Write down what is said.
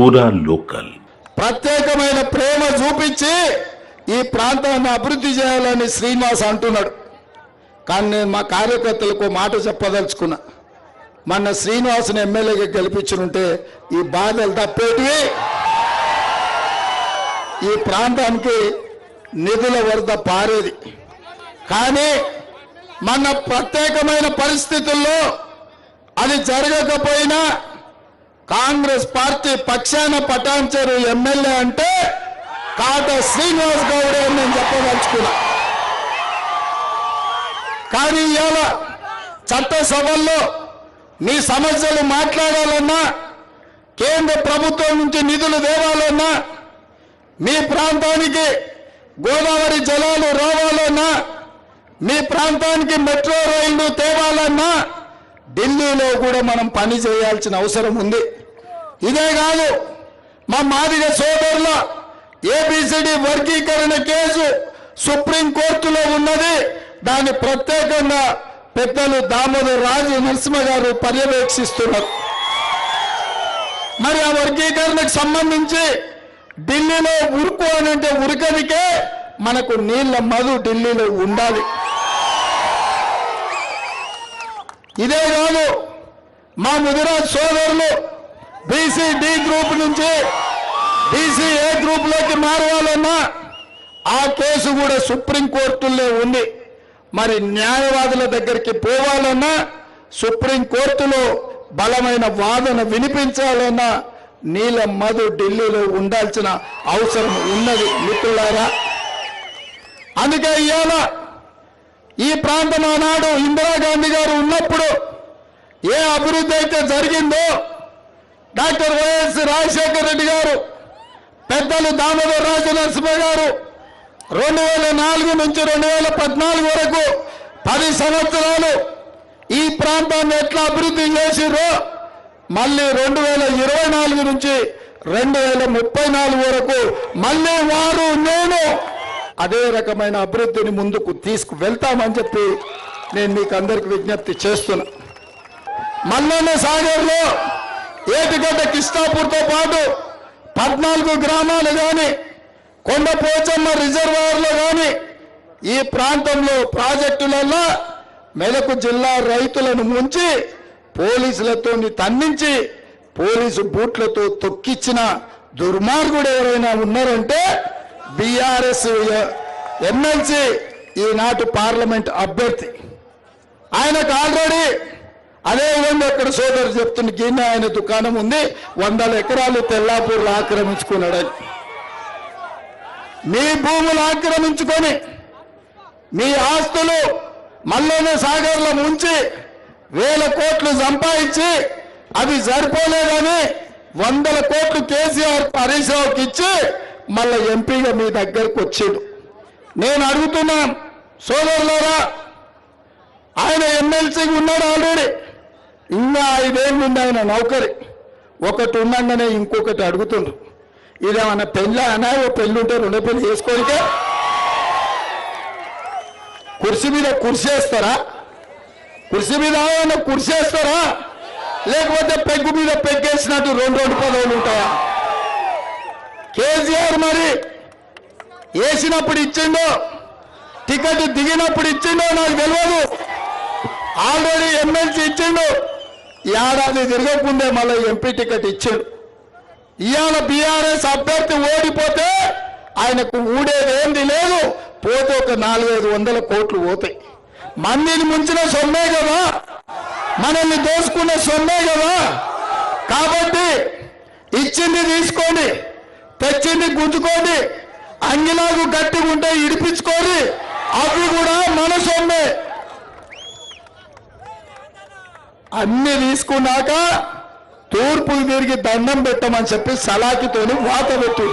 పూరా లోకల్. ప్రత్యేకమైన ప్రేమ చూపించి ఈ ప్రాంతాన్ని అభివృద్ధి చేయాలని శ్రీనివాస్ అంటున్నాడు. కానీ నేను మా కార్యకర్తలకు మాట చెప్పదలుచుకున్నా. మన శ్రీనివాసుని ఎమ్మెల్యేగా గెలిపించుంటే ఈ బాధలు తప్పేటివి. ఈ ప్రాంతానికి నిధుల వరద పారేది. కానీ మన ప్రత్యేకమైన పరిస్థితుల్లో అది జరగకపోయినా కాంగ్రెస్ పార్టీ పక్షాన పటాన్చెరు ఎమ్మెల్యే అంటే కాట శ్రీనివాస్ గౌడ్ అని నేను చెప్పదలుచుకున్నా. కానీ ఇవాళ చట్టసభల్లో మీ సమస్యలు మాట్లాడాలన్నా కేంద్ర ప్రభుత్వం నుంచి నిధులు తేవాలన్నా మీ ప్రాంతానికి గోదావరి జలాలు రావాలన్నా మీ ప్రాంతానికి మెట్రో రైళ్ళు తేవాలన్నా ఢిల్లీలో కూడా మనం పని చేయాల్సిన అవసరం ఉంది. ఇదే కాదు మా మాదిగ సోదరుల ఏబిసిడి వర్గీకరణ కేసు సుప్రీం కోర్టులో ఉన్నది. దాన్ని ప్రత్యేకంగా పెద్దలు దామోదర్ రాజు నరసింహ గారు పర్యవేక్షిస్తున్నారు. మరి ఆ వర్గీకరణకు సంబంధించి ఢిల్లీలో ఉరుకు అని అంటే ఉరకనికే మనకు నీళ్ళ మధు ఢిల్లీలో ఉండాలి. ఇదే కాదు మా ముదిరాజ్ సోదరులు బీసీ డి గ్రూప్ నుంచి బీసీ ఏ గ్రూప్లోకి మారవాలన్నా ఆ కేసు కూడా సుప్రీం కోర్టులో ఉంది. మరి న్యాయవాదుల దగ్గరికి పోవాలన్నా సుప్రీం కోర్టులో బలమైన వాదన వినిపించాలన్నా నీల మధు ఢిల్లీలో ఉండాల్సిన అవసరం ఉన్నది మిత్రులారా. అందుకే ఇవాళ ఈ ప్రాంతం ఆనాడు ఇందిరాగాంధీ గారు ఉన్నప్పుడు ఏ అభివృద్ధి అయితే జరిగిందో డాక్టర్ వైఎస్ రాజశేఖర రెడ్డి గారు పెద్దలు దామోదర్ రాజు నరసింహ గారు రెండు వేల నాలుగు నుంచి రెండు వేల పద్నాలుగు వరకు పది సంవత్సరాలు ఈ ప్రాంతాన్ని ఎట్లా అభివృద్ధి చేసిరో మళ్ళీ రెండు వేల ఇరవై నాలుగు నుంచి రెండు వేల ముప్పై నాలుగు వరకు మళ్ళీ వారు నేను అదే రకమైన అభివృద్ధిని ముందుకు తీసుకు వెళ్తామని చెప్పి నేను మీకు అందరికి విజ్ఞప్తి చేస్తున్నా. మల్లన్న సాగర్లో ఏటిగడ్డ కిష్టాపూర్తో పాటు పద్నాలుగు గ్రామాలు కానీ కొండ పోచమ్మ రిజర్వాయర్లో కానీ ఈ ప్రాంతంలో ప్రాజెక్టులలో మెలకు జిల్లా రైతులను ముంచి పోలీసులతో తన్నించి పోలీసు బూట్లతో తొక్కిచ్చిన దుర్మార్గుడు ఎవరైనా ఉన్నారంటే బీఆర్ఎస్ ఎమ్మెల్సీ ఈనాటి పార్లమెంట్ అభ్యర్థి. ఆయనకు ఆల్రెడీ అదేవిధంగా ఇక్కడ సోదరు చెప్తున్న గిన్నె ఆయన దుకాణం ఉంది వందల ఎకరాలు తెల్లాపూర్లు ఆక్రమించుకున్నాడని. మీ భూములు ఆక్రమించుకొని మీ ఆస్తులు మల్లన్న సాగర్లో ముంచి వేల కోట్లు సంపాదించి అది సరిపోలేదని వందల కోట్లు కేసీఆర్ హరీష్ రావుకి ఇచ్చి మళ్ళా ఎంపీగా మీ దగ్గరకు వచ్చిండు. నేను అడుగుతున్నా సోదరులారా ఆయన ఎమ్మెల్సీగా ఉన్నాడు ఆల్రెడీ. ఇంకా ఐదేళ్ళు ఉంది ఆయన నౌకరి. ఒకటి ఉండగానే ఇంకొకటి అడుగుతుండ్రు ఇదేమన్నా పెళ్ళి? అనా ఓ పెళ్ళి ఉంటే రెండో పెళ్ళి చేసుకోనికే? కుర్చీ మీద కుర్చేస్తారా కుర్చీ మీద ఏమన్నా కుర్చేస్తారా లేకపోతే పెగ్గు మీద పెగ్గేసినట్టు రెండు రెండు పదవులు ఉంటాయా? కేసీఆర్ మరి వేసినప్పుడు ఇచ్చిండో టికెట్ దిగినప్పుడు ఇచ్చిండో నాకు తెలియదు. ఆల్రెడీ ఎమ్మెల్సీ ఇచ్చిండు. ఏడాది తిరగకుండే మళ్ళీ ఎంపీ టికెట్ ఇచ్చిండు. ఇవాళ బీఆర్ఎస్ అభ్యర్థి ఓడిపోతే ఆయనకు ఊడేది ఏంది లేదు. పోతే ఒక నాలుగైదు వందల కోట్లు పోతాయి. మందిని ముంచిన సొమ్మే కదా. మనల్ని దోసుకున్న సొమ్మే కదా. కాబట్టి ఇచ్చింది తీసుకోండి. తెచ్చింది గుంజుకోండి అంగిలాగు గట్టిగా ఉంటే ఇడిపించుకోండి అవి కూడా మన సొమ్మే. అన్ని తీసుకున్నాక తూర్పుకు తిరిగి దండం పెట్టమని చెప్పి సలాకితోని వాత పెట్టు